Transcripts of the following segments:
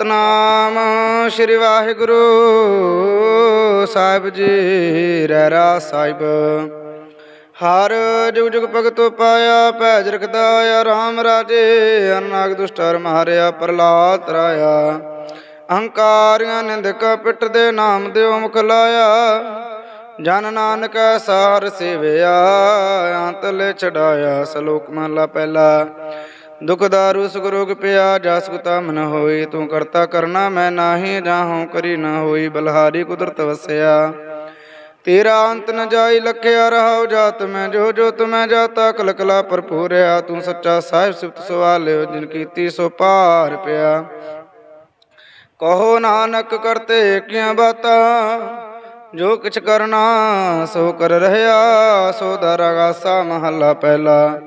ਸਤਨਾਮ ਸ੍ਰੀ ਵਾਹਿਗੁਰੂ ਸਾਹਿਬ ਜੀ ਰਹਿਰਾ ਸਾਹਿਬ। ਹਰ ਜੁਗ ਜੁਗ ਭਗਤੋ ਪਾਇਆ, ਭੈਜ ਰਖਦਾ ਆ, ਰਾਮ ਰਾਜੇ ਅਨਾਗ ਦੁਸ਼ਟਰ ਮਾਰਿਆ ਪ੍ਰਲਾਦ ਤਰਾਇਆ। ਅਹੰਕਾਰੀਆਂ ਨਿੰਦਕ ਪਿੱਟ ਦੇ ਨਾਮ ਦਿਓ ਮੁਖ ਲਾਇਆ। ਜਨ ਨਾਨਕ ਸਾਰ ਸੇਵਿਆ, ਅੰਤ ਛਡਾਇਆ, ਸ਼ਲੋਕ ਮਹਲਾ ਪਹਿਲਾ। ਦੁਖ ਦਾਰੂ ਸੁਖ ਰੋਗ ਪਿਆ, ਜਸ ਕੁਤਾ ਮਨ ਹੋਈ, ਤੂੰ ਕਰਤਾ ਕਰਨਾ ਮੈਂ ਨਾਹੀ, ਜਾਹੂ ਕਰੀ ਨਾ ਹੋਈ, ਬਲਹਾਰੀ ਕੁਦਰਤ ਵਸਿਆ। ਤੇਰਾ ਅੰਤ ਨ ਜਾਈ ਲਖਿਆ ਰਹਾਉ ਜਾਤ ਮੈਂ, ਜੋ ਜੋ ਤੁਮੈ ਜਾਤਾ ਕਲ ਕਲਾ ਭਰਪੂਰਿਆ ਤੂੰ ਸੱਚਾ ਸਾਹਿਬ ਸਿਫਤ ਸਵਾਲਿਓ ਜਿਨ ਕੀਤੀ ਸੋ ਪਾਰ ਪਿਆ। ਕਹੋ ਨਾਨਕ ਕਰਤੇ ਕਿਆ ਬਾਤਾਂ, ਜੋ ਕਿਛ ਕਰਨਾ ਸੋ ਕਰ ਰਹਿਆ, ਸੋ ਦਰਗਾਸਾ ਮਹੱਲਾ ਪਹਿਲਾ।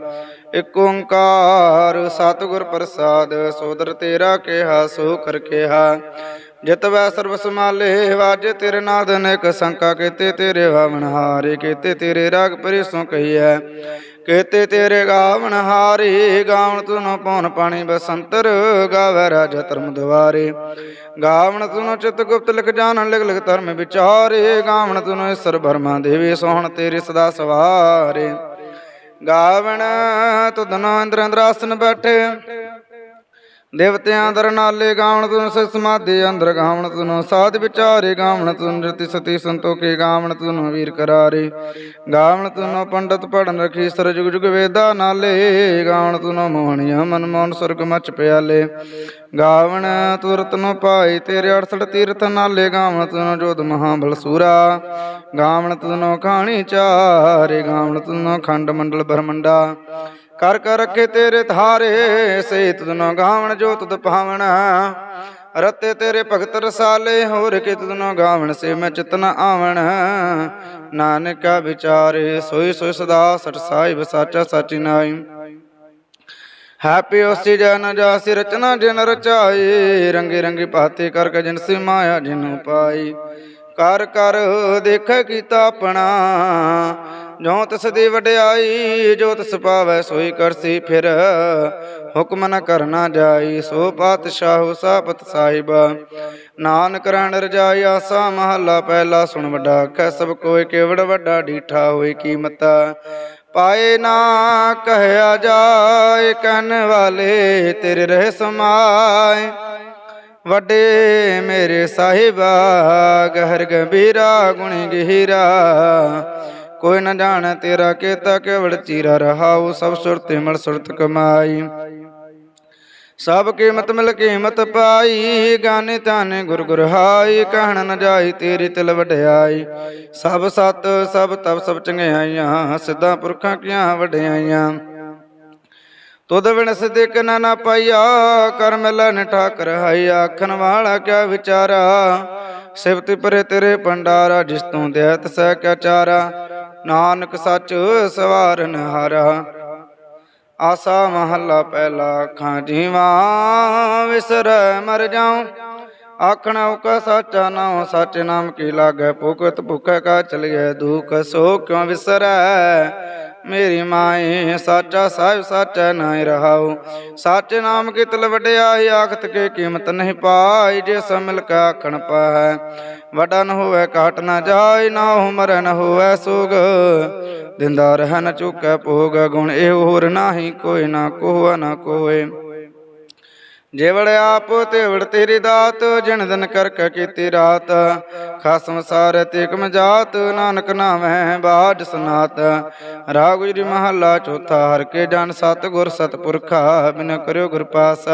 ਇਕ ਓੰਕਾਰ ਸਤਿਗੁਰ ਪ੍ਰਸਾਦ, ਸੋਦਰ ਤੇਰਾ ਕਿਹਾ ਸੋ ਕਰ ਕਿਹਾ। ਜਿਤ ਵੈ ਸਰਬ ਸਮਾਲੇ ਵਾਜੇ ਤੇਰੇ ਨਾਦ ਅਨੇਕ ਸੰਕਾ ਕੀਤੇ ਤੇਰੇ ਵਾਵਣ ਹਾਰੇ, ਕੀਤੇ ਤੇਰੇ ਰਾਗ ਪਰਿਸੋਂ ਕਹੀਐ। ਕੀਤੇ ਤੇਰੇ ਗਾਵਣ ਹਾਰੇ, ਗਾਵਣ ਤੁਨੋ ਪੌਣ ਪਾਣੀ ਬਸੰਤਰ, ਗਾਵੈ ਰਾਜ ਧਰਮ ਦੁਆਰੇ। ਗਾਵਣ ਤੁਨੋ ਚਿਤ ਗੁਪਤ ਲਿਖ ਜਾਣਨ ਲਿਖ ਲਿਖ ਧਰਮ ਵਿਚਾਰੇ, ਗਾਵਣ ਤੁਨੋ ਈਸ਼ਰ ਬਰਮਾ ਦੇਵੀ ਸੋਹਣ ਤੇਰੇ ਸਦਾ ਸਵਾਰੇ। ਗਾਵਣ ਤੁਧਨੋ ਇੰਦਰ ਇੰਦਰਾਸਨ ਬੈਠੇ। ਦੇਵਤਿਆਂ ਦਰ ਨਾਲੇ ਗਾਵਣ ਤੁਨ ਸਤ ਸਮਾਧੀ ਅੰਦਰ ਗਾਵਣ ਤੁਨ, ਸਾਧ ਵਿਚਾਰੇ ਗਾਵਣ ਤੁਨ ਰਤੀ ਸਤੀ ਸੰਤੋਖੇ ਗਾਵਣ ਤੁਨ ਵੀਰ ਕਰਾਰੇ। ਗਾਵਣ ਤੁਨ, ਪੰਡਤ ਪੜਨ ਰਖੀ, ਸਰ ਜੁਗ ਜੁਗ ਵੇਦਾ ਨਾਲੇ। ਗਾਵਣ ਤੁਨ, ਮੋਹਣੀਆਂ ਮਨ ਮੋਹਨ ਸੁਰਗ ਮਚ ਪਿਆਲੇ। ਗਾਵਣ ਤੁਰਤ ਨੂੰ ਪਾਈ, ਤੇਰੇ 68 ਤੀਰਥ ਨਾਲੇ ਗਾਵਣ ਤੁਨ ਜੋਤ ਮਹਾਬਲ ਸੂਰਾ। ਗਾਵਣ ਤੁਨ, ਖਾਣੀ ਚਾਰੇ, ਗਾਵਣ ਤੁਨ, ਖੰਡ ਮੰਡਲ ਬ੍ਰਹਮੰਡਾ ਕਰ ਕਰ ਰੱਖੇ ਤੇਰੇ ਧਾਰੇ ਸੇ ਤੁਧਨੋ ਗਾਵਣ ਜੋ ਤੁਧ ਭਾਵਣਾ ਰਤੇ ਤੇਰੇ ਭਗਤ ਰਸਾਲੇ, ਹੋਰ ਕਿ ਤੁਧਨੋ ਗਾਵਣ ਸੇ ਮੈਂ ਚਿਤਨ ਆਵਣ। ਨਾਨਕਾ ਵਿਚਾਰੇ ਸੋਈ ਸੋਈ ਸਦਾ ਸਚ ਸਾਹਿਬ, ਸਾਚਾ ਸਾਚੀ ਨਾਈ ਹੈਪੀ ਉਸੀ ਜਨ ਜਾਸੀ ਰਚਨਾ ਜਿਨ ਰਚਾਈ ਰੰਗੇ ਰੰਗੇ ਪਾਤੇ ਕਰ ਕੇ ਜਿਨ ਸੀ ਮਾਇਆ ਜਿਨੂ ਪਾਈ। ਕਰ ਕਰ ਦੇਖ ਕੀਤਾ ਆਪਣਾ ਜੋ ਤਿਸ ਦੀ ਵਡਿਆਈ, ਜੋ ਤਿਸ ਪਾਵੈ ਸੋਈ ਕਰਸੀ ਫਿਰ। ਹੁਕਮ ਨ ਕਰਨਾ ਜਾਈ, ਸੋ ਪਾਤਸ਼ਾਹ ਸਾਪਤ ਸਾਹਿਬ। ਨਾਨਕ ਰਣ ਰਜਾਈ, ਆਸਾ ਮਹੱਲਾ ਪਹਿਲਾ ਸੁਣ ਵੱਡਾ ਆਖੈ ਸਭ ਕੋਇ ਕੇਵੜ ਵੱਡਾ ਡੀਠਾ ਹੋਏ ਕੀਮਤਾ। ਪਾਏ ਨਾ ਕਹਿਆ ਜਾਏ, ਕਹਿਣ ਵਾਲੇ ਤੇਰੇ ਰਹਿ ਸਮਾਏ। ਵੱਡੇ ਮੇਰੇ ਸਾਹਿਬਾ, ਗਹਿਰ ਗੰਭੀਰਾ, ਗੁਣੀ ਗਹੀਰਾ। ਕੋਈ ਨ ਜਾਣ ਤੇਰਾ ਕੀਤਾ ਕੇਵੜ ਚੀਰਾ ਰਹਾਉ, ਸਭ ਸੁਰਤੇ ਮਲ ਸੁਰਤ ਕਮਾਈ। ਸਭ ਕੀਮਤ ਮਿਲ ਕੀਮਤ ਪਾਈ ਗਾਨੇ ਤਾਨੇ ਗੁਰ ਗੁਰ ਹਾਈ, ਕਹਿਣ ਨ ਜਾਈ ਤੇਰੀ ਤਿਲ ਵਡਿਆਈ। ਸਭ ਸਤ, ਸਭ ਤਬ ਸਭ ਚੰਗਿਆਈਆਂ, ਸਿੱਧਾ ਪੁਰਖਾਂ ਕੀਆਂ ਵਡਿਆਈਆਂ। ਤੁਧ ਬਿਨ ਸਿਦਕ ਨਾ ਨਾ ਪਾਈਆ, ਕਰ ਮਿਲਨ ਠਾਕਰ ਹਾਈ, ਆਖਣ ਵਾਲਾ ਕਿਆ ਵਿਚਾਰਾ। ਸਿਫਤ ਪਰੇ ਤੇਰੇ ਪੰਡਾਰਾ ਜਿਸ ਤੂੰ ਦੇਤ ਸਹਿ ਕਿਆ ਚਾਰਾ। ਨਾਨਕ ਸਚ ਸਵਾਰਨ ਹਰਾ। ਆਸਾ ਮਹੱਲਾ ਪਹਿਲਾ ਅੱਖਾਂ ਜੀਵਾ, ਵਿਸਰੈ ਮਰ ਜਾਉ। ਆਖਣ ਉਕਾ ਸਾਚਾ ਨਾਉ, ਸੱਚ ਨਾਮ ਕੀ ਲਾਗੈ? ਭੁਖਤ ਭੁਖੈ ਕਾ ਚਲਿਐ ਦੁਖ, ਸੋ ਕਿਉ ਵਿਸਰੈ? ਮੇਰੀ ਮਾਏ, ਸਾਚਾ ਸਾਹਿਬ ਸਾਚਾ ਨਾਇ ਰਹਾਉ ਸਾਚੇ ਨਾਮ ਕੀ ਤਲ ਵਡਿਆਈ ਆਖਤ ਕੇ ਕੀਮਤ ਨਹੀਂ ਪਾਈ, ਜੇ ਸੋ ਮਿਲ ਕੇ ਆਖਣ ਪਾਹੈ। ਵਡਾ ਨ ਹੋਵੇ ਕਾਟ ਨਾ ਜਾਏ, ਨਾ ਹੋ ਮਰੈ ਨ ਹੋਵੇ ਸੋਗ। ਦਿੰਦਾ ਰਹਿ ਨ ਚੁਕੈ ਭੋਗ, ਗੁਣ ਇਹ ਹੋਰ ਨਾਹੀ, ਕੋਈ ਨਾ ਕੋਹ, ਨਾ ਕੋਏ ਜੇਵੜ ਆਪ ਤੇਵੜ ਤੇਰੀ ਦਾਤ, ਜਿਨ ਦਿਨ ਕਰਕ ਕੀਤੀ ਰਾਤ। ਖਸਮ ਸਾਰ ਤੇ ਜਾਤ, ਨਾਨਕ ਨਾਮੈ ਬਾਜ ਸਨਾਤ। ਰਾਗ ਗੁਜਰੀ ਮਹੱਲਾ ਚੌਥਾ, ਹਰ ਕੇ ਜਨ ਸਤ ਗੁਰ ਸਤਪੁਰਖਾ, ਬਿਨ ਕਰਿਓ ਗੁਰ ਪਾਸ।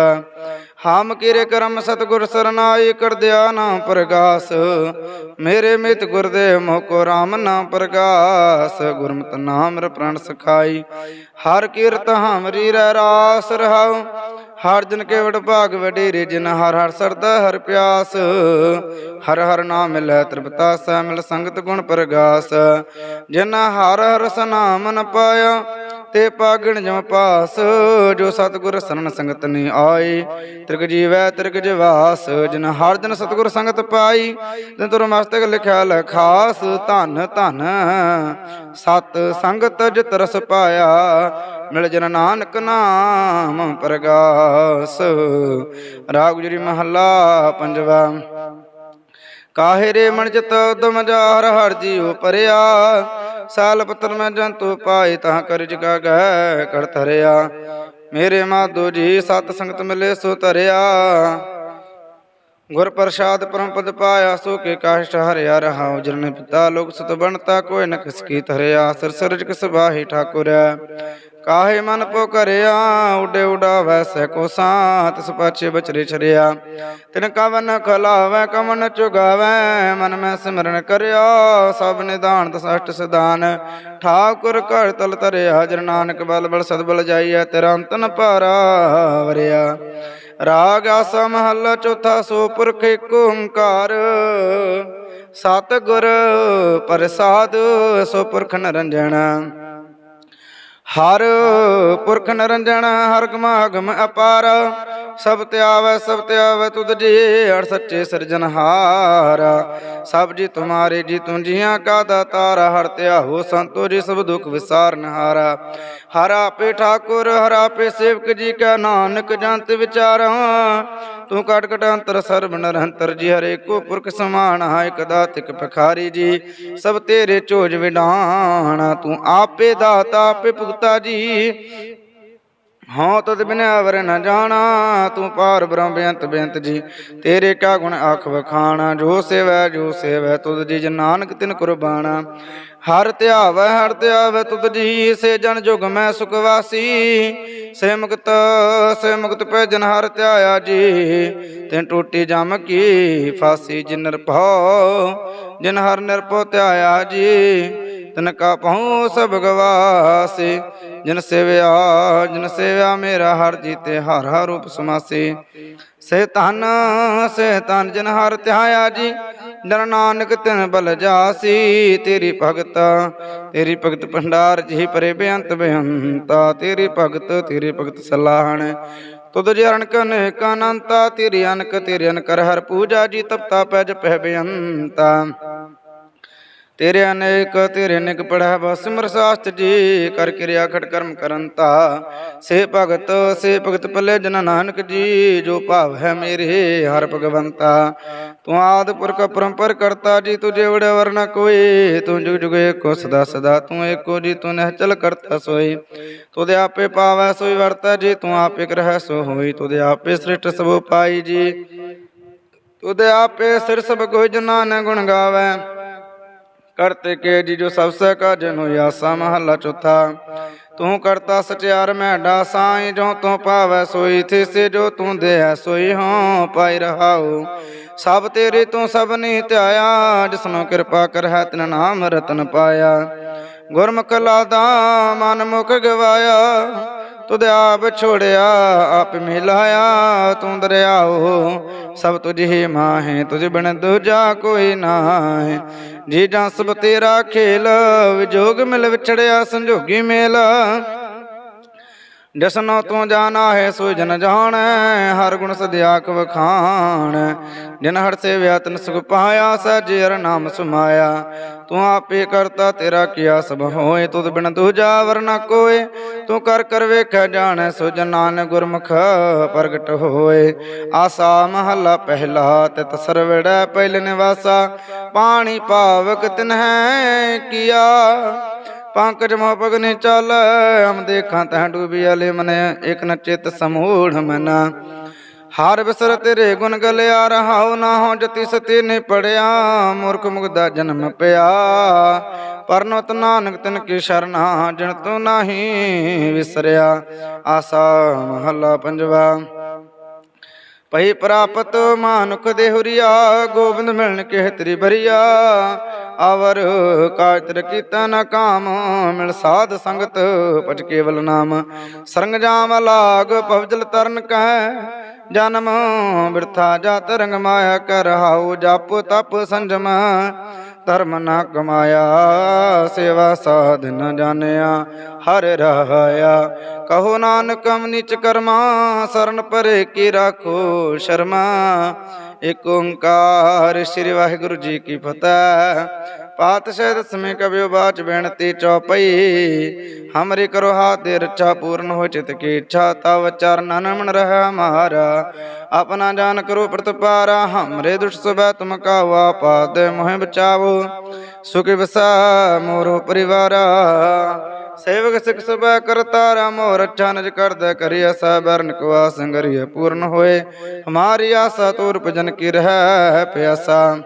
ਹਾਮ ਕੀਰੇ ਕਰਮ ਸਤਗੁਰ ਸਰਨਾਈ ਕਰਦਿਆ ਨਾਮ ਪ੍ਰਗਾਸ। ਮੇਰੇ ਮਿਤ ਗੁਰਦੇਵ ਮੋਹ ਕੋ ਰਾਮ ਨਾਮ ਪ੍ਰਗਾਸ। ਗੁਰਮਤਿ ਨਾਮ ਰ ਪ੍ਰਣ ਸਖਾਈ, ਹਰ ਕੀਰਤ ਹਮਰੀ ਰਹਿ ਰਾਸ ਰਹਾਉ। ਹਰ ਜਨ ਕੇ ਵਡ ਭਾਗ ਵਡੇਰੇ ਜਿਨ ਹਰ ਹਰ ਸਰਦਾ ਹਰ ਪਿਆਸ। ਹਰ ਹਰ ਨਾਮ ਮਿਲੈ ਤ੍ਰਿਪਤਾ ਸਹਿ ਮਿਲ ਸੰਗਤ ਗੁਣ ਪ੍ਰਗਾਸ। ਜਿਨ ਹਰ ਹਰ ਸਨਾਮ ਨ ਪਾਇਆ ਤੇ ਪਾਗਣ ਜਮ ਪਾਸ। ਜੋ ਸਤਗੁਰ ਸਰਣ ਸੰਗਤ ਨੀ ਆਈ, ਤ੍ਰਿਗ ਜੀਵੈ ਤ੍ਰਿਗ ਜਵਾਸ। ਜਿਨ ਹਰ ਜਨ ਸਤਗੁਰ ਸੰਗਤ ਪਾਈ ਤਿਨ ਤੁਰ ਮਸਤਕ ਲਿਖਿਆ ਲਖਾਸ ਧਨ ਧਨ ਸਤ ਸੰਗਤ ਜਿਤ ਰਸ ਪਾਇਆ ਮਿਲ ਜਨ ਨਾਨਕ ਨਾਮ ਪ੍ਰਗਾਸ। ਰਾਗ ਗੁਜਰੀ ਮਹੱਲਾ ਪੰਜਵਾ। ਕਾਹੇ ਰੇ ਮਨ ਦਮਜ਼ਾਰ ਉਦਮ ਜਾਰ ਹਰ ਜੀਉ ਪਰਿਆ। ਸਾਲ ਪਤਰ ਮੈਂ ਜੰਤੂ ਪਾਏ ਤਾਂ ਕਰ ਜਗਾ ਗੈ ਕਰ ਧਰਿਆ। ਮੇਰੇ ਮਾਧੋ ਜੀ ਸਤ ਸੰਗਤ ਮਿਲੇ ਸੋ ਧਰਿਆ। ਗੁਰ ਪ੍ਰਸਾਦ ਪਰਮ ਪਦ ਪਾਇਆ, ਸੋ ਕੇ ਕਾਸ਼ਟ ਹਰਿਆ ਰਹਾਉ ਜਰਨ ਪਿਤਾ ਲੋਕ ਸੁਤ ਬਣਤਾ ਕੋਇ ਨ ਕਿਸ ਕੀ ਧਰਿਆ, ਸਿਰ ਸਰਜ ਕਿਸ ਠਾਕੁਰ ਕਾਹੇ ਮਨ ਪੋ ਕਰਿਆ, ਉਡੇ ਉਡਾਵੈ ਸੈ ਕੋ ਸਾਂ ਤਿਸ ਬਚਰੇ ਛਰਿਆ ਤਿਨ ਕਵਨ ਖਲਾਵੈ ਕਮਨ ਚੁਗਾਵੈ, ਮਨ ਮੈਂ ਸਿਮਰਨ ਕਰਿਆ, ਸਭ ਨਿਦਾਨ ਦਸ ਸਦਾਨ ਠਾਕੁਰ ਘਰ ਤਲ ਧਰਿਆ, ਜਨ ਨਾਨਕ ਬਲ ਬਲ ਸਦ ਬਲ ਜਾਈਐ, ਤੇਰਾ ਅੰਤਨ ਭਾਰਾ ਵਰਿਆ। ਰਾਗ ਆਸਾ ਮਹੱਲਾ ਚੌਥਾ ਸੋ ਪੁਰਖ ਏਕ ਓੰਕਾਰ। ਸਤ ਗੁਰ ਪ੍ਰਸਾਦ ਸੋ ਪੁਰਖ ਨਰੰਜਨ। ਹਰ ਪੁਰਖ ਨਰੰਜਨ, ਹਰ ਗਮਾਗਮ ਅਪਾਰ। ਸਭ ਤੇ ਸਭ ਤੇ ਆਵੈ ਤੁਧ ਜੀ, ਹਰ ਸੱਚੇ ਸਿਰਜਨਹਾਰ ਸਭ ਜੀ ਤੁਮਾਰੇ ਜੀ ਤੁਮ ਜੀਆਂ ਕਾ ਦਾਤਾਰ, ਹਰ ਧਿਆਹੋ ਸੰਤੋ ਜੀ ਸਭ ਦੁਖ ਵਿਸਾਰਨਹਾਰਾ ਹਰ ਆਪੇ ਠਾਕੁਰ, ਹਰ ਆਪੇ ਸੇਵਕ ਜੀ ਕਾ ਨਾਨਕ ਜੰਤ ਵਿਚਾਰਾਂ। ਤੂੰ ਕਟ ਕਟ ਅੰਤਰ ਸਰਬ ਨਰੰਤਰ ਜੀ, ਹਰੇ ਕੋ ਪੁਰਖ ਸਮਾਨ, ਹੈ ਇਕ ਦਾਤਿਕ ਭਖਾਰੀ ਜੀ। ਸਭ ਤੇਰੇ ਚੋਜ ਵਿਡਾਣਾ ਤੂੰ ਆਪੇ ਦਾਤਾ, ਆਪੇ ਭੁਗਤਾ ਜੀ। ਹਾਂ, ਤਦ ਬਿਨ ਅਵਰ ਨ ਜਾਣਾ, ਤੂੰ ਪਾਰ ਬ੍ਰਹਮ ਬੇਅੰਤ ਬੇਅੰਤ ਜੀ। ਤੇਰੇ ਕਾ ਗੁਣ ਆਖ ਵਖਾਣਾ, ਜੋ ਸੇਵੈ ਜੋ ਸੇਵੈ, ਤੁਧ ਜੀ ਜਨ ਨਾਨਕ ਤਿਨ ਕੁਰਬਾਨਾ ਹਰ ਧਿਆਵੈ ਹਰ ਧਿਆਵੈ ਤੁਧ ਜੀ ਸੇ ਜਨ ਜੁਗ ਮੈਂ ਸੁਖ ਵਾਸੀ। ਸੇ ਮੁਕਤ ਸੇ ਮੁਕਤ ਪੈ ਜਨ ਹਰ ਧਿਆਇਆ ਜੀ। ਤਿਨ ਟੂਟੀ ਜਮ ਕੀ ਫਾਸੀ ਜਿਨ ਨਿਰਭਉ, ਜਿਨ ਹਰ ਨਿਰਭਉ ਧਿਆਇਆ ਜੀ। ਤਨ ਕਾ ਪਹੁ ਸਭ ਗਵਾਸੇ, ਜਿਨ ਸੇਵਿਆ ਜਿਨ ਸੇਵਿਆ ਮੇਰਾ ਹਰ ਜੀਤੇ, ਹਰ ਹਰ ਰੂਪ ਸਮਾਸੀ ਸੇ ਤਨ ਸੇ ਤਨ ਜਿਨ ਹਰ ਧਿਆਇਆ ਜੀ ਜਨ ਨਾਨਕ ਤਿਨ ਬਲ ਜਾਸੀ, ਤੇਰੀ ਭਗਤ ਤੇਰੀ ਭਗਤ ਭੰਡਾਰ ਜੀ ਪਰੇ ਬੇਅੰਤ ਬੇਅੰਤਾ, ਤੇਰੀ ਭਗਤ ਤੇਰੀ ਭਗਤ ਸਲਾਹਣ। ਤੁਧ ਜਰਨ ਕਨ ਕਨੰਤਾ ਤੇਰੀ ਅਨਕ ਤੇਰੀ ਅਨਕਰ ਹਰ ਪੂਜਾ ਜੀ, ਤਪਤਾ ਪੈ ਜਪੈ ਬੇਅੰਤਾ। ਤੇਰੇ ਅਨੇਕ ਤੇਰੇ ਅਨੇਕ ਪੜ੍ਹਿਆ ਬਸ ਸਿਮਰ ਸਾਸਤ ਜੀ ਕਰ ਕਿਰਿਆ ਖਟ ਕਰਮ ਕਰੰਤਾ ਸੇ ਭਗਤ ਸੇ ਭਗਤ ਪੱਲੇ ਜਨ ਨਾਨਕ ਜੀ, ਜੋ ਭਾਵ ਹੈ ਮੇਰੇ, ਹਰ ਭਗਵੰਤਾ। ਤੂੰ ਆਦ ਪੁਰਖ ਪਰੰਪਰ ਕਰਤਾ ਜੀ, ਤੁਝੇ ਵੜੇ ਵਰਨਾ ਕੋਈ। ਤੂੰ ਜੁਗ ਜੁਗ ਏਕੋ ਸਦਾ ਸਦਾ, ਤੂੰ ਏਕੋ ਜੀ, ਤੂੰ ਨਹਿ ਚਲ ਕਰਤਾ ਸੋਈ। ਤੁਦੇ ਆਪੇ ਪਾਵੈ, ਸੋਈ ਵਰਤੈ ਜੀ, ਤੂੰ ਆਪੇ ਕਰਹਿ ਸੋ ਹੋਈ। ਤੁਦੇ ਆਪੇ ਸ੍ਰਿਸ਼ਟ ਸਭ ਪਾਈ ਜੀ। ਤੁਦੇ ਆਪੇ ਸਿਰ ਸਭ ਕੋਈ ਜਨਾ ਨ ਗੁਣ ਗਾਵੈ। ਕਰਤੇ ਕੇ ਜੀ ਜੋ ਸਭ ਸੇ ਕਾ ਜਨੋ ਆਸਾ ਮਹੱਲਾ ਚੌਥਾ। ਤੂੰ ਕਰਤਾ ਸਚਿਆਰ ਮੈਂ ਡਾ ਸਾਈ ਜੋ ਤੂੰ ਪਾਵੈ ਸੋਈ, ਥਿਸੇ ਜੋ ਤੂੰ ਦੇੈ ਸੋਈ ਹਾਂ, ਪਾਈ ਰਹਾਉ। ਸਭ ਤੇਰੇ ਤੂੰ ਸਭ ਨਹੀਂ ਧਿਆਇਆ, ਜਿਸਨੂੰ ਕਿਰਪਾ ਕਰਹਿ ਤਿਨ ਨਾਮ ਰਤਨ ਪਾਇਆ। ਗੁਰਮੁਖ ਲਾਦਾ ਮਨ ਮੁਖ ਗਵਾਇਆ ਤੁਧ ਆਪ ਛੋੜਿਆ, ਆਪ ਮਿਲਾਇਆ, ਤੂੰ ਦਰਿਆਓ। ਸਭ ਤੁਝ ਹੀ ਮਾਹੇ, ਤੁਝ ਬਿਨ ਦੂਜਾ ਕੋਈ ਨਾਹੀ। ਜੀ ਜਾਂ ਸਭ ਤੇਰਾ ਖੇਲ, ਵਿਜੋਗ ਮਿਲ ਵਿਛੜਿਆ, ਸੰਜੋਗੀ ਮੇਲਾ। ਜਸਨੋ ਤੂੰ ਜਾਣਾ ਹੈ ਸੋ ਜਨ ਜਾਣੈ, ਹਰ ਗੁਣ ਸਦਿਆਕ ਵਖਾਣ ਜਿਨ ਹਰ ਸੇਵਿਆ ਵਿਆਤਨ ਸੁਖ ਪਾਇਆ, ਸਹਿਜੇ ਹਰ ਨਾਮ ਸੁਮਾਇਆ। ਤੂੰ ਆਪੇ ਕਰਤਾ, ਤੇਰਾ ਕੀਆ ਸਭ ਹੋਏ। ਤੁਧ ਬਿਨ ਦੂਜਾ ਵਰਨਾ ਕੋਏ, ਤੂੰ ਕਰ ਕਰ ਵੇਖੈ ਜਾਣੈ ਸੋ ਜਨ ਨਾਨਕ ਗੁਰਮੁਖ ਪ੍ਰਗਟ ਹੋਏ। ਆਸਾ ਮਹੱਲਾ ਪਹਿਲਾ, ਤਿਤ ਸਰਵੜੈ, ਪਹਿਲ ਨਿਵਾਸਾ। ਪਾਣੀ ਪਾਵਕ ਤਿਨਹਿ ਕੀਆ। ਪੰਕਜ ਮੋਹ ਪਗਨੇ ਚੱਲ, ਹਮ ਦੇਖਾਂ ਤਹ ਡੂਬੀ ਅਲੇ ਮਨ, ਇਕ ਨ ਚਿਤ ਸਮੂੜ ਮਨਾ। ਹਰ ਬਿਸਰ ਤੇਰੇ ਗੁਣ ਗਲਿਆ, ਰਹਾਉ ਨਾ ਹੋ ਜਤੀ ਸਤੀ ਨੇ ਪੜਿਆ, ਮੂਰਖ ਮੁਗਦਾ ਜਨਮ ਪਿਆ। ਪਰਨਤ ਨਾਨਕ ਤਿਨ ਕੀ ਸ਼ਰਨਾ, ਜਿਨ ਤੂੰ ਨਹੀਂ ਵਿਸਰਿਆ, ਆਸਾ ਮਹੱਲਾ ਪੰਜਵਾ। ਪਈ ਪ੍ਰਾਪਤ ਮਾਨੁਖ ਦੇ ਹੁਰੀਆ, ਗੋਬਿੰਦ ਮਿਲਣ ਕੇ ਤੇਰੀ ਬਰੀਆ ਆਵਰ ਕਾਜ ਤਰ ਕੀਤਾ ਨ ਕਾਮ, ਮਿਲ ਸਾਧ ਸੰਗਤ ਪਟ ਕੇਵਲ ਨਾਮ। ਸਰੰਗ ਜਾਮ ਲਾਗ ਪਵਜਲ ਤਰਨ ਕਹਿ ਜਨਮ ਬਿਰਥਾ ਜਾਤ ਰੰਗ ਮਾਇਆ ਕਰ ਹਾਉ ਜਪ ਤਪ ਸੰਜਮ। ਧਰਮ ਨਾ ਕਮਾਇਆ, ਸੇਵਾ ਸਾਧ ਨ ਜਾਣਿਆ, ਹਰ ਰਹਾਇਆ। ਕਹੋ ਨਾਨਕ ਹਮ ਕਰਮਾ, ਸਰਨ ਪਰੇ ਕੀ ਰਾਖੋ ਸ਼ਰਮਾ। ਏਕ ਓੰਕਾਰ ਸ੍ਰੀ ਵਾਹਿਗੁਰੂ ਜੀ ਕੀ ਫਤਿਹ। ਪਾਤਸ਼ਾਹ ਦਸਵੇਂ ਕਬਿਓ ਬਾਚ ਬੇਨਤੀ ਚੌਪਈ। ਹਮਰੀ ਕਰੋ ਹਾਥ ਦੇ ਰੱਛਾ ਪੂਰਨ ਹੋ ਚਿਤ ਕੀ ਇੱਛਾ, ਤਵ ਚਰਨਨ ਮਨ ਰਹਿ ਹਮਾਰਾ ਆਪਣਾ ਜਾਨ ਕਰੋ ਪ੍ਰਤਪਾਰਾ, ਹਮਰੇ ਦੁਸ਼ਟ ਸਬੈ ਤੁਮ ਕਾਓ ਆਪਾਦ, ਮੋਹਿ ਬਚਾਵੋ। ਸੁਖ ਵਸਾ ਮੋਰੋ ਪਰਿਵਾਰਾ। ਸੇਵਕ ਸਿਖ ਸਬੈ ਕਰਤਾਰਾ, ਮੋਰ ਅੱਛਾ ਨਜ ਕਰਦਾ ਕਰਿਆ ਸਬਰਨ ਕਵਾ ਸੰਗਰਿਆ ਪੂਰਨ ਹੋਏ। ਹਮਾਰੀ ਆਸਾ ਤੋਰ ਭਜਨ ਕੀ ਰਹਿ ਪਿਆਸਾ।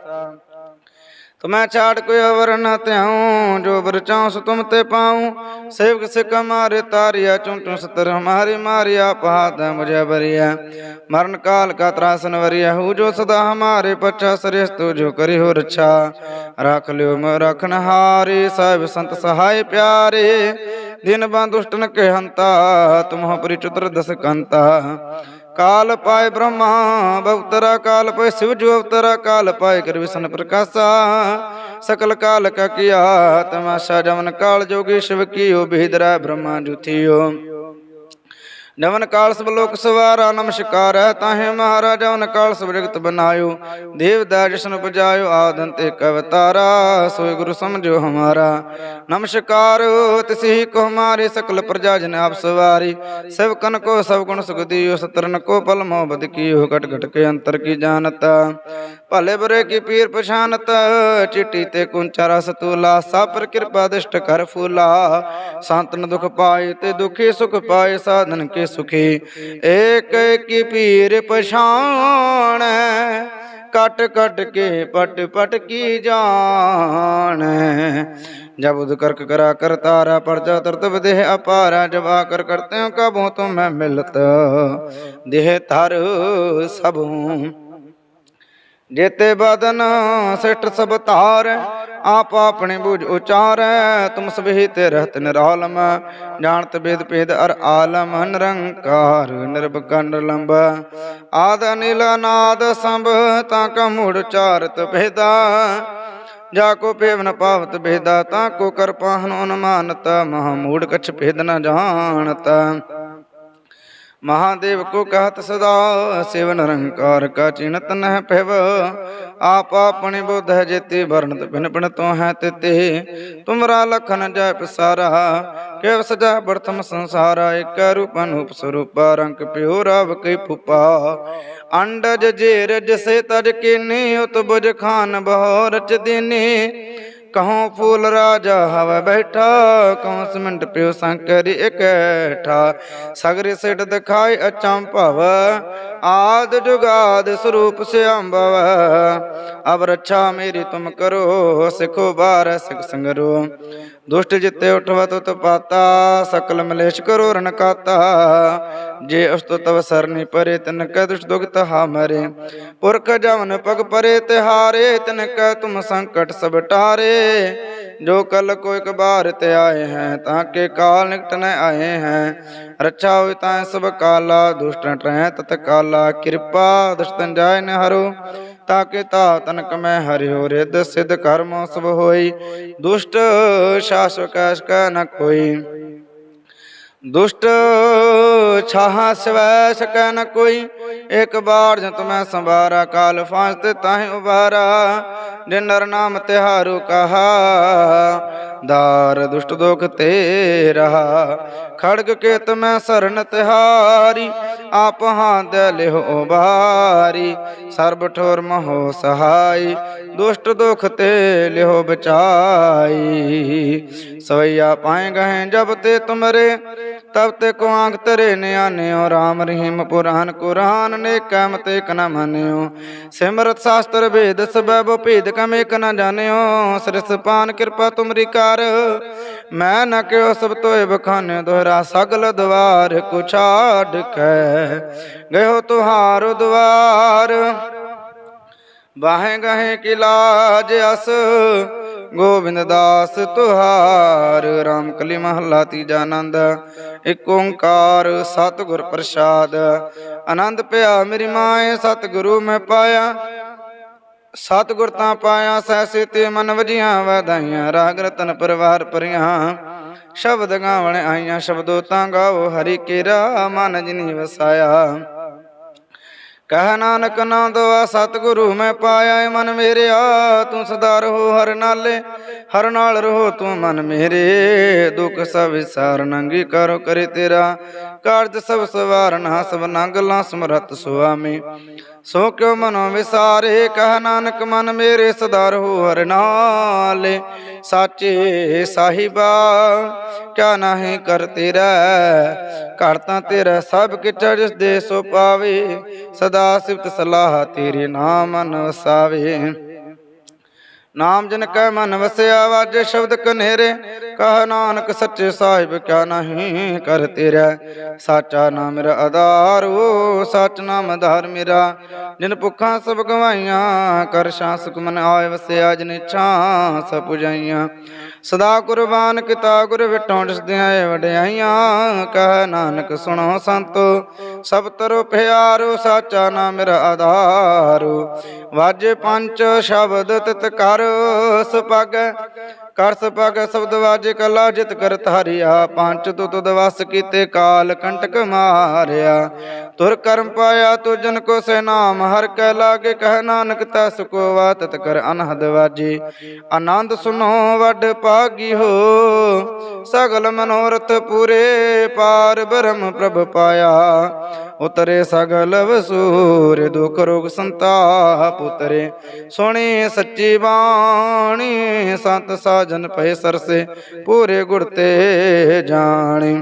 ਤੁਮੈ ਛਾੜ ਕੋਈ ਅਵਰ ਨ ਧਿਆਉ, ਜੋ ਬਰ ਚਾਉ ਤੁਮ ਤੇ ਪਾਉ। ਸੇਵਕ ਸਿਕ ਮਾਰੇ ਤਾਰਿਆ ਚੁੰ ਸਤਰ ਹਮਾਰੀ ਮਾਰਿਆ ਪਹਾਦ ਮੁਝੇ ਬਰਿਆ। ਮਰਨ ਕਾਲ ਕਾ ਤਰਾਸਨ ਵਰਿਆ ਹੂ ਜੋ ਸਦਾ ਹਮਾਰੇ ਪਛਾ ਸਰਿਸ ਤੂ ਜੋ ਕਰੀ ਹੋ ਰੱਛਾ। ਰੱਖ ਲਿਓ ਮ ਰਖਨ ਹਾਰੇ, ਸਾਹਿਬ ਸੰਤ ਸਹਾਇ ਪਿਆਰੇ। ਦਿਨ ਬੰ ਦੁਸ਼ਟਨ ਕੇ ਹੰਤਾ ਤੁਮਹ ਪਰਿ ਦਸ ਕੰਤਾ ਕਾਲ ਪਾਏ ਬ੍ਰਹਮਾ, ਬਵਤਰਾ ਕਾਲ ਪਾਏ ਸਿਵ ਜੋ ਅਵਤਰਾ ਕਾਲ ਪਾਏ ਕਰ ਵਿਸ਼ਨ ਪ੍ਰਕਾਸ਼ਾ। ਸਕਲ ਕਾਲ ਕਾ ਕੀਆ, ਤਮਾਸ਼ਾ ਜਮਨ ਕਾਲ ਜੋਗੀ ਸ਼ਿਵ ਕੀਓ, ਬਿਹਦਰਾ ਬ੍ਰਹਮਾ ਜੁਥਿਓ ਨਵਨ ਕਾਲ ਸਭ ਸਵਾਰਾ ਨਮਸਕਾਰ ਹੈ ਤਾਹੇ ਮਹਾਰਾਜਾ ਨ ਕਾਲ ਸਭ ਬਨਾਇਓ। ਦੇਵਦਾ ਜਸ਼ਨ ਉਪਜਾਇਓ ਆਦੰਤੇ ਕਵਤਾਰਾ ਸੋਇ ਗੁਰੂ ਸਮਝੋ ਹਮਾਰਾ। ਨਮਸਕਾਰ ਤਿਸਹੀ ਕੋ ਹਮਾਰੇ, ਸਕਲ ਪ੍ਰਜਾ ਜਨ ਆਪ ਸਵਾਰੀ। ਸਭ ਕਨ ਕੋ, ਸਭ ਗੁਣ ਸੁਖ ਦਿਓ, ਸਤਰਨ ਕੋ ਪਲ ਮੋਬਦ ਕੀਓ, ਘਟ ਕਟ ਕੇ ਅੰਤਰ ਕੀ ਜਾਣਤ। ਭਲੇ ਬੁਰੇ ਕੀ ਪੀਰ ਪਛਾਨਤ, ਚਿੱਟੀ ਤੇ ਕੁੰਚਾ ਰਸ ਤੂਲਾ। ਸਭ ਪਰ ਕਿਰਪਾ ਦਿਸ਼ਟ ਕਰ ਫੂਲਾ। ਸੰਤਨ ਦੁਖ ਪਾਏ ਤੇ ਦੁਖੀ ਸੁਖ ਪਾਏ, ਸਾਧਨ ਕੇ ਸੁਖੀ, ਏਕ ਕੀ ਪੀਰ ਪਛਾਣ, ਕਟ ਕਟ ਕੇ ਪਟ ਪਟ ਕੀ ਜਾਣ। ਜਬ ਉਦ ਕਰਕ ਕਰਾ ਕਰ ਤਾਰਾ, ਪਰਜਾ ਤਰਤਬ ਦੇਹ ਅਪਾਰਾ ਜਬ ਆਕਰ ਕਰਤੇ ਹੋ ਕਬੂ ਤੁਮ ਮੈਂ ਮਿਲਤ। ਦੇਹ ਧਰ ਸਭੂ ਜੇਤੇ ਬਦਨ ਸਿਟ ਸਭ ਧਾਰ, ਆਪ ਆਪਣੇ ਬੁਝ ਉਚਾਰੈ, ਤੁਮ ਸਭੀ ਤੇ ਰਹਤ ਨਿਰਾਲਮ, ਜਾਣਤ ਬੇਦ ਭੇਦ ਅਰ ਆਲਮ, ਨਿਰੰਕਾਰ ਨਿਰਭਗ ਲੰਬ। ਆਦ ਅਨਿਲ ਨਾਦ ਸੰਭ, ਤਾਂ ਕਾ ਮੂੜ ਚਾਰਤ ਭੇਦਾ। ਜਾ ਕੋ ਪੇਵਨ ਪਾਵਤ ਭੇਦਾ, ਤਾਂ ਕੋ ਕਰ ਪਾਹਨ ਅਨੁਮਾਨਤ, ਮਹਾ ਮੂੜ ਕਛ ਭੇਦ ਨ ਜਾਣਤ। ਮਹਾਦੇਵ ਕੋ ਕਹਤ ਸਦਾ, ਸਿਵ ਨਿਰੰਕਾਰ ਕਾ ਚਿਨਤ ਨਹਿ ਪਿਵ ਆਪ ਆਪਣੇ ਬੁੱਧ ਹੈ ਜੇਤੀ, ਵਰਣਤ ਬਿਨ ਬਿਨ ਤੋ ਹੈ ਤਿਤੇ। ਤੁਮਰਾ ਲਖਨ ਜੈ ਪਸਾਰਾ, ਕਿਵ ਸਜਾ ਬਰਤਮ ਸੰਸਾਰਾ, ਇਕ ਰੂਪ ਅਨੂਪ ਸਰੂਪ, ਰੰਗ ਪਿਓ ਰਵ ਕੈ ਫੁਪਾ। ਅੰਡਜ ਜੇਰ ਜਸੇ ਤਜ ਕੀਨੀ ਉਤ ਬੁਜ ਖਾਨ ਬਹੁ ਰਚ ਦੀਨੀ। ਕਹੋਂ ਫੂਲ ਰਾਜਾ ਹਵ ਬੈਠਾ, ਕਹੋਂ ਸਿਮੰਟ ਪਿਓ ਸੰਕਰੀ ਇਕੱਠਾ। ਸਗਰੇ ਸਿਟ ਦਿਖਾਈ ਅਚੰਭਵ ਆਦ ਜੁਗਾਦ ਸਰੂਪ ਸਿਆੰਭਵ ਅਬ ਰੱਛਾ ਮੇਰੀ ਤੁਮ ਕਰੋ, ਸਿਖੋ ਬਾਰ ਸਿਖ ਸੰਗਰੋ। ਦੁਸ਼ਟ ਜਿਤੇ ਉਠਵਾ ਤੁਤ ਪਾਤਾ, ਸਕਲ ਮਲੇਸ਼ ਕਰੋ ਰਣਕਾਤਾ ਜੇ ਉਸਤੋ ਤਵ ਸਰਨੀ ਪਰੇ, ਤਨ ਕੈ ਦੁਸ਼ਟ ਦੁਗਤ ਹਾ ਮਰੇ ਪੁਰਖ ਜਮਨ ਪਗ ਪਰੇ, ਤਿਹਾਰੇ ਤਨ ਕੈ ਤੁਮ ਸੰਕਟ ਸਭ ਟਾਰੇ। ਜੋ ਕਲ ਕੋ ਇਕ ਬਾਰ ਤੇ ਆਏ ਹੈ, ਤਾਂ ਕੇ ਕਾਲ ਨਿਕਟ ਨ ਆਏ ਹੈ। ਰੱਛਾ ਹੋਇ ਤਾਂ ਸਭ ਕਾਲਾ, ਦੁਸ਼ਟ ਟਰੈ ਤਤ ਕਾਲਾ। ਕਿਰਪਾ ਦੁਸ਼ਤਨ ਜਾਇ ਨ ਹਰੋ ਤਾਕੇ ਤਾ ਤਨਕ ਮੈਂ ਹਰਿਓ। ਰਿਦ ਸਿਧ ਕਰਮ ਸਭ ਹੋਈ, ਦੁਸ਼ਟ ਸ਼ਾਸਕ ਕੈ ਨ ਕੋਈ ਦੁਸ਼ਟ ਛਾਹਾਂ ਸਵੈ ਸਕੈ ਨ ਕੋਈ। ਇੱਕ ਬਾਰ ਜਤ ਮੈਂ ਸੰਭਾਰਾ, ਕਾਲ ਫਾਂਸ ਤੇ ਤਾਹੇ ਉਬਾਰਾ ਜਿਨ ਨਰ ਨਾਮ ਤਿਹਾਰੂ ਕਹਾ। ਦਾਰ ਦੁਸ਼ਟ ਦੋਖ ਤੇ ਰਹਾ ਖੜਗ ਕੇਤ ਮੈਂ ਸਰਨ ਤਿਹਾਰੀ ਆਪ ਹਾਂ ਦੇ ਬਾਰੀ ਸਰਬ ਠੋਰ ਮਹੋ ਸਹਾਈ ਦੁਸ਼ਟ ਦੁਖ ਤੇ ਲਿਓ ਬਚਾਈ ਸਵਈਆ ਪਾਏ ਗਏ ਜਬ ਤੇ ਤੁਮਰੇ ਤਬ ਤੇ ਕੋ ਆਂਖ ਤਰੇ ਨਿਆਨਿਓ ਰਾਮ ਰਹੀਮ ਪੁਰਾਨ ਕੁਰਾਨ ਨੇ ਕਮ ਤੇ ਕ ਨ ਮੰਨਿਓ ਸਿਮਰਤ ਸ਼ਾਸਤਰ ਵੇਦ ਸਬਬ ਭੇਦ ਕਮ ਏਕ ਨ ਜਾਣਿਓ ਸ੍ਰਿਸ ਪਾਨ ਕਿਰਪਾ ਤੁਮਰੀ ਕਰ। ਮੈਂ ਨ ਕਿਉ ਸਭ ਤੋਏ ਬਖਾਨੇ ਦੋਹਰਾ, ਸਗਲ ਦਵਾਰ ਕੋ ਛਾੜ ਕੇ ਗਇਓ ਤੁਹਾਰ ਦਵਾਰ। ਬਾਹੇ ਗਹੇ ਕੀ ਲਾਜ ਅਸ। ਗੋਬਿੰਦ ਦਾਸ ਤੁਹਾਰ। ਰਾਮ ਕਲੀ ਮਹੱਲਾ ਤੀਜਾ ਆਨੰਦ। ਇਕ ਓੰਕਾਰ ਸਤਿਗੁਰ ਪ੍ਰਸਾਦ। ਆਨੰਦ ਪਿਆ ਮੇਰੀ ਮਾਏ, ਸਤਿਗੁਰੂ ਮੈਂ ਪਾਇਆ। ਸਤਿਗੁਰ ਤਾਂ ਪਾਇਆ ਸੈਸੇ ਤੇ ਮਨ ਵਜੀਆਂ ਵਧਾਈਆਂ, ਰਾਗ ਰਤਨ ਪਰਵਾਰ ਪਰਿਆਂ ਸ਼ਬਦ ਗਾਵਣ ਆਈਆਂ, ਸ਼ਬਦੋ ਤਾਂ ਗਾਓ, ਹਰੀ ਕੇਰਾ ਮਨ ਜਿਨੀ ਵਸਾਇਆ। ਕਹਿ ਨਾਨਕ ਨਾਮਦਵਾ ਸਤਿਗੁਰੂ ਮੈਂ ਪਾਇਆ ਏ ਮਨ ਮੇਰਿਆ। ਤੂੰ ਸਦਾ ਰਹੋ ਹਰ ਨਾਲੇ, ਹਰ ਨਾਲ ਰਹੋ ਤੂੰ ਮਨ ਮੇਰੇ। ਦੁੱਖ ਸਭ ਵਿਸਾਰ ਨੰਗੀ ਕਰੋ ਕਰੇ ਤੇਰਾ। ਕਾਰਜ ਸਭ ਸਵਾਰਨ, ਹਸਬ ਨੰਗਲਾ ਸਮਰਤ ਸੁਆਮੀ। ਸੋ ਕਿਉ ਮਨੋ ਵਿਸਾਰੇ, ਕਹਿ ਨਾਨਕ ਮਨ ਮੇਰੇ ਸਦਾ ਰਹੋ ਹਰ ਨਾਲੇ। ਸਾਚੇ ਸਾਹਿਬਾ, ਕਿਆ ਨਾਹੀ ਕਰ ਤੇਰਾ, ਘਰ ਤਾਂ ਤੇਰਾ ਸਭ ਕਿਛ ਜਿਸ ਦੇ ਸੋ ਪਾਵੇ। ਸਦਾ ਸਿਫਤ ਸਲਾਹ ਤੇਰੇ ਨਾਮ ਮਨ ਵਸਾਵੇ ਨਾਮ ਜਿਨ ਕੈ ਮਨ ਵਸਿਆ ਵਾਜੇ ਸ਼ਬਦ ਕਨੇਰੇ, ਕਹ ਨਾਨਕ ਸੱਚੇ ਸਾਹਿਬ ਕਿਆ ਨਹੀਂ ਕਰ ਤੇਰਾ। ਸਾਚਾ ਨਾਮ ਮੇਰਾ ਆਧਾਰੋ ਸਚ ਨਾਮ ਆਧਾਰ ਮੇਰਾ। ਜਿਨ ਭੁੱਖਾਂ ਸਭ ਗਵਾਈਆਂ ਕਰ ਸ਼ਾਸਕ ਮਨ ਆਏ ਵਸਿਆ, ਜਿਨ ਇੱਛਾ ਸਭ ਪੁਜਾਈਆਂ। ਸਦਾ ਕੁਰਬਾਨ ਕੀਤਾ ਗੁਰ ਵਿਟੋਂ ਦਿਸਦਿਆਂ ਵਡਿਆਈਆਂ, ਕਹ ਨਾਨਕ ਸੁਣੋ ਸੰਤੋ। ਸਭ ਤਰੋ ਪਿਆਰੋ, ਸਾਚਾ ਨਾਮ ਮੇਰਾ ਆਧਾਰੋ। ਵਾਜੇ ਪੰਜ ਸ਼ਬਦ ਤਿਤ ਕਰ ਸੁਪਗ ਕਰ ਸੁਪਗ ਸ਼ਬਦ ਵਾਜੇ ਕਲਾ ਜਿਤ ਕਰ ਧਾਰਿਆ ਪੰਜ ਤੁਤ ਦਵਸ ਕੀਤੇ ਕਾਲ ਕੰਟਕ ਮਾਰਿਆ। ਤੁਰ ਕਰਮ ਪਾਇਆ ਤੁ ਜਨ ਕੋ ਸੇ ਨਾਮ, ਹਰ ਕੈ ਲਾਗੇ ਕਹਿ ਨਾਨਕ ਤਸ ਕੋ ਵਾਤਤ ਕਰ ਅਨਹਦ ਵਾਜੇ। ਆਨੰਦ ਸੁਨੋ ਵੱਡ ਭਾਗੀ ਹੋ, ਸਗਲ ਮਨੋਰਥ ਪੂਰੇ ਪਾਰ ਬ੍ਰਹਮ ਪ੍ਰਭ ਪਾਇਆ। ਉਤਰੇ ਸਗਲ ਵਸੂਰ, ਦੁਖ ਰੋਗ ਸੰਤਾਪ ਉਤਰੇ। ਸੁਣੀ ਸੱਚੀ ਬਾਣੀ, ਸੰਤ ਸਾਜਨ ਪਏ ਸਰਸੇ ਪੂਰੇ ਗੁਰ ਤੇ ਜਾਣੇ।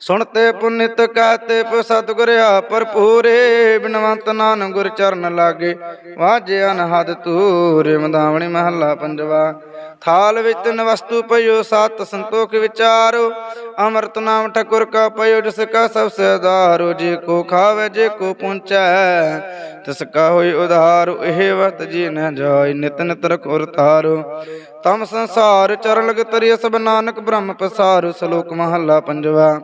ਸੁਣਤੇ ਪੁਨਿਤ ਕਾਤੇ ਪ ਸਤਿਗੁਰਿਆ ਭਰਪੂਰੇ, ਬਿਨਵੰਤ ਨਾਨਕ ਗੁਰ ਚਰਨ ਲਾਗੇ। ਵਾਜੇ ਅਨਹਦ ਤੂਰੇ ਮਦਾਵਣੀ ਮਹੱਲਾ ਪੰਜਵਾ। ਥਾਲ ਵਿੱਚ ਤਿੰਨ ਵਸਤੂ ਪਇਓ ਸਤ ਸੰਤੋਖ ਵਿਚਾਰੋ। ਅੰਮ੍ਰਿਤ ਨਾਮ ਠਕੁਰ ਕਾ ਪਇਓ ਜਿਸ ਕਾ ਸਭ ਸਦਾਰੋ ਜੇ ਕੋ ਖਾਵੇ, ਜੇ ਕੋ ਪੁੰਚੈ ਤਿਸ ਕਾ ਹੋਈ ਉਧਾਰ, ਇਹ ਵਤ ਜੀ ਨ ਜਾਇ ਨਿਤ ਨਿਤ ਰਖੁਰ ਤਮ ਸੰਸਾਰ ਚਰਨ ਲਗ ਤਰਿ ਸਭ ਨਾਨਕ ਬ੍ਰਹਮ ਪਸਾਰੋ, ਸ਼ਲੋਕ ਮਹੱਲਾ ਪੰਜਵਾ।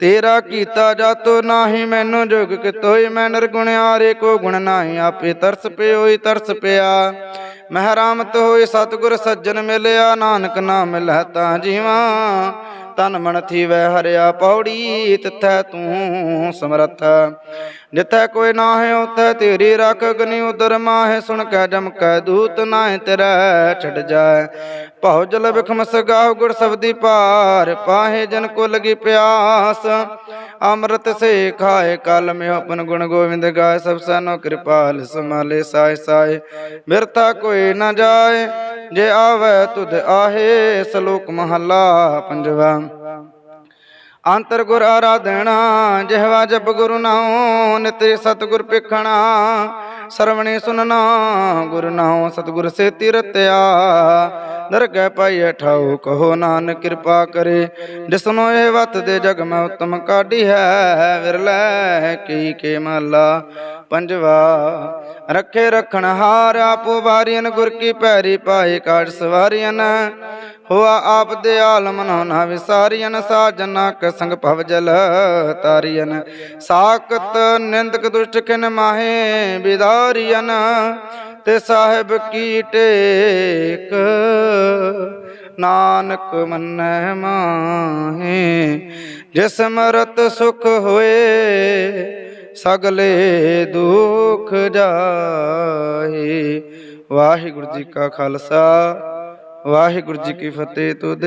ਤੇਰਾ ਕੀਤਾ ਜਾਤੋ ਨਾਹੀ, ਮੈਨੂੰ ਜੁਗ ਕਿਤੋਈ, ਮੈਂ ਨਿਰਗੁਣਿਆਰੇ ਕੋ ਗੁਣ ਨਾਹੀ, ਆਪੇ ਤਰਸ ਪਿਓਈ, ਤਰਸ ਪਿਆ। ਮਹਿਰਾਮਤ ਹੋਈ ਸਤਿਗੁਰ ਸੱਜਣ ਮਿਲਿਆ ਨਾਨਕ ਨਾਮ ਮਿਲੈ ਤਾਂ ਜੀਵਾ। ਤਨ ਮਨ ਥੀਵੈ ਹਰਿਆ ਪੌੜੀ, ਤਿਥੈ ਤੂੰ ਸਮਰਥ। ਜਿਥੈ ਕੋਈ ਨਾਹਿ ਉਥੈ ਤੇਰੀ ਰਖ ਗਨੀ ਉਦਰ ਮਾਹਿ, ਸੁਣ ਕੈ ਜਮ ਕੈ ਦੂਤ ਨਾਹਿ ਤੇਰਾ ਛੱਡ ਜਾਏ। ਭਉ ਜਲ ਬਿਖਮ ਸਗਾਉ ਗੁਰ ਸਬਦੀ ਪਾਰ ਪਾਹੇ ਜਨ ਕੋ ਲਗੀ ਪਿਆਸ। ਅੰਮ੍ਰਿਤ ਸੇ ਖਾਏ ਕਲ ਮੇ ਆਪਨ ਗੁਣ ਗੋਵਿੰਦ ਗਾਏ, ਸਭ ਸਨੋ ਕਿਰਪਾਲ ਸਮਾਲੇ ਸਾਇ ਸਾਇ ਮਿਰਤਾ ਕੋਈ ਨਾ ਜਾਏ। ਜੇ ਆਵੇ ਤੁਧ ਆਹੇ ਸ਼ਲੋਕ ਮਹੱਲਾ ਪੰਜਵਾ। ਅੰਤਰ ਗੁਰ ਆਰਾਧਣਾ ਜਿਹਵਾ ਜਪ ਗੁਰੂ ਨਾਉ ਨਿਤਿ ਸਤਗੁਰ ਪਿਖਣਾ ਸਰਵਣੇ ਸੁਨਣਾ, ਗੁਰ ਨਾਉ, ਸਤਗੁਰ ਸੇ ਤਿਰਤਿਆ ਦਰਗਹਿ ਪਾਈਐ ਠਾਉ, ਕਹੋ ਨਾਨਕ ਕਿਰਪਾ ਕਰੇ। ਜਿਸਨੋ ਇਹ ਵਤ ਦੇ ਜਗ ਮੈਂ ਉਤਮ ਕਾਢੀ ਹੈ, ਵਿਰਲੇ ਕੀ ਕੇ ਮਾਲਾ ਪੰਜਵਾ। ਰੱਖੇ ਰਖਣ ਹਾਰ, ਆਪੋ ਵਾਰੀਨ ਗੁਰ ਕੀ ਪੈਰੀ ਪਾਏ ਕਾੜ ਸਵਾਰੀਨ ਹੋਆ ਆਪ ਦੇ ਆਲਮ ਨੋ ਨਾ ਵਿਸਾਰੀਨ ਸਾਜਨਾ ਕ ਸੰਗ ਭਵ ਜਲ ਤਾਰੀਨ ਸਾਖਤ ਨਿੰਦਕ ਦੁਸ਼ਟ ਕਿਨ ਮਾਹੇ ਵਿਦਾਰੀਨ ਤੇ ਸਾਹਿਬ ਕੀ ਟੇਕ ਨਾਨਕ ਮੰਨੈ ਮਾਹੇ। ਜਿਸ ਮਰਤ ਸੁਖ ਹੋਏ, ਸਗਲੇ ਦੁਖ ਜਾਹੇ। ਵਾਹਿਗੁਰੂ ਜੀ ਕਾ ਖਾਲਸਾ। ਵਾਹਿਗੁਰੂ ਜੀ ਕੀ ਫਤਿਹ ਤੁਧ